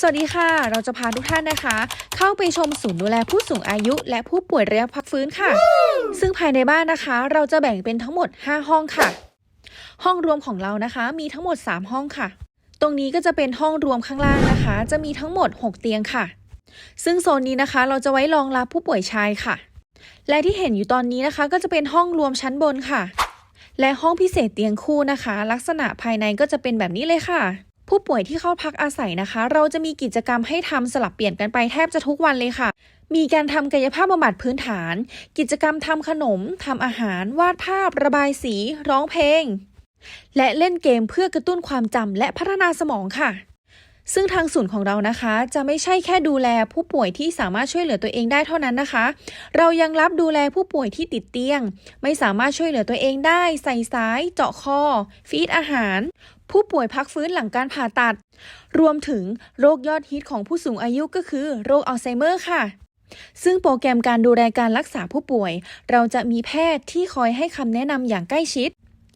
สวัสดีค่ะ เราจะพาทุกท่านนะคะ เข้าไปชมศูนย์ดูแลผู้สูงอายุ และผู้ป่วยระยะพักฟื้นค่ะ ซึ่งภายในบ้านนะคะ เราจะแบ่งเป็นทั้งหมด 5 ห้องค่ะ ห้องรวมของเรานะคะ มีทั้งหมด 3 ห้องค่ะ ตรงนี้ก็จะเป็นห้องรวมข้างล่างนะคะ จะมีทั้งหมด 6 เตียงค่ะ ซึ่งโซนนี้นะคะ เราจะไว้รองรับผู้ป่วยชายค่ะ และที่เห็นอยู่ตอนนี้นะคะ ก็จะเป็นห้องรวมชั้นบนค่ะ และห้องพิเศษเตียงคู่นะคะ ลักษณะภายในก็จะเป็นแบบนี้เลยค่ะ ผู้ป่วยที่เข้าพักอาศัยนะคะ เราจะมีกิจกรรมให้ทำสลับเปลี่ยนกันไปแทบจะทุกวันเลยค่ะ มีการทำกายภาพบำบัดพื้นฐาน กิจกรรมทำขนมทำอาหาร วาดภาพ ระบายสี ร้องเพลง และเล่นเกมเพื่อกระตุ้นความจำและพัฒนาสมองค่ะ ซึ่งทางศูนย์ของเรานะคะ จะไม่ใช่แค่ดูแลผู้ป่วยที่สามารถช่วยเหลือตัวเองได้เท่านั้นนะคะ เรายังรับดูแลผู้ป่วยที่ติดเตียง ไม่สามารถช่วยเหลือตัวเองได้ ใส่สาย เจาะคอ ฟีดอาหาร ผู้ป่วยพักฟื้นหลังการผ่าตัด รวมถึงโรคยอดฮิตของผู้สูงอายุก็คือ โรคอัลไซเมอร์ค่ะซึ่งโปรแกรมการดูแลการรักษาผู้ป่วย เราจะมีแพทย์ที่คอยให้คำแนะนำอย่างใกล้ชิด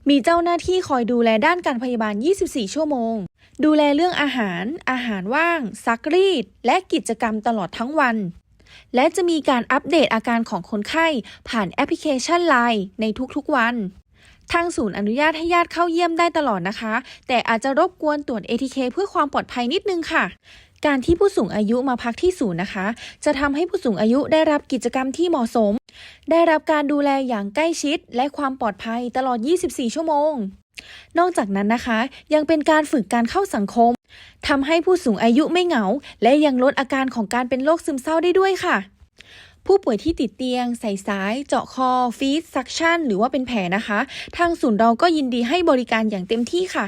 มีเจ้าหน้าที่คอยดูแลด้านการพยาบาล 24 ชั่วโมง ดูแลเรื่องอาหาร อาหารว่าง ซักรีด และกิจกรรมตลอดทั้งวัน และจะมีการอัปเดตอาการของคนไข้ ผ่านแอปพลิเคชัน Line ในทุกๆวัน ทางศูนย์อนุญาตให้ญาติเข้าเยี่ยมได้ตลอดนะคะ แต่อาจจะรบกวนตรวจ ATK เพื่อความปลอดภัยนิดนึงค่ะ การที่ผู้สูงอายุมาพักที่ศูนย์นะคะ จะทำให้ผู้สูงอายุได้รับกิจกรรมที่เหมาะสม ได้รับการดูแลอย่างใกล้ชิด และความปลอดภัยตลอด 24 ชั่วโมง นอกจากนั้นนะคะ ยังเป็นการฝึกการเข้าสังคมทำให้ผู้สูงอายุไม่เหงา และยังลดอาการของการเป็นโรคซึมเศร้าได้ด้วยค่ะผู้ป่วยที่ติดเตียง ใส่สาย เจาะคอ ฟีดซักชันหรือว่าเป็นแผลนะคะ ทางศูนย์เราก็ยินดีให้บริการอย่างเต็มที่ค่ะ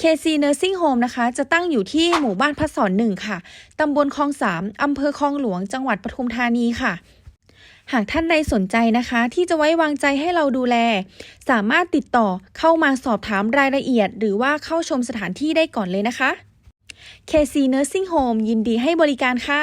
KC Nursing Home นะคะ จะตั้งอยู่ที่หมู่บ้านพัฒสอนหนึ่งค่ะ ตำบลคลองสามอำเภอคลองหลวง จังหวัดปทุมธานีค่ะ หากท่านใดสนใจนะคะ ที่จะไว้วางใจให้เราดูแล สามารถติดต่อเข้ามาสอบถามรายละเอียด หรือว่าเข้าชมสถานที่ได้ก่อนเลยนะคะ KC Nursing Home ยินดีให้บริการค่ะ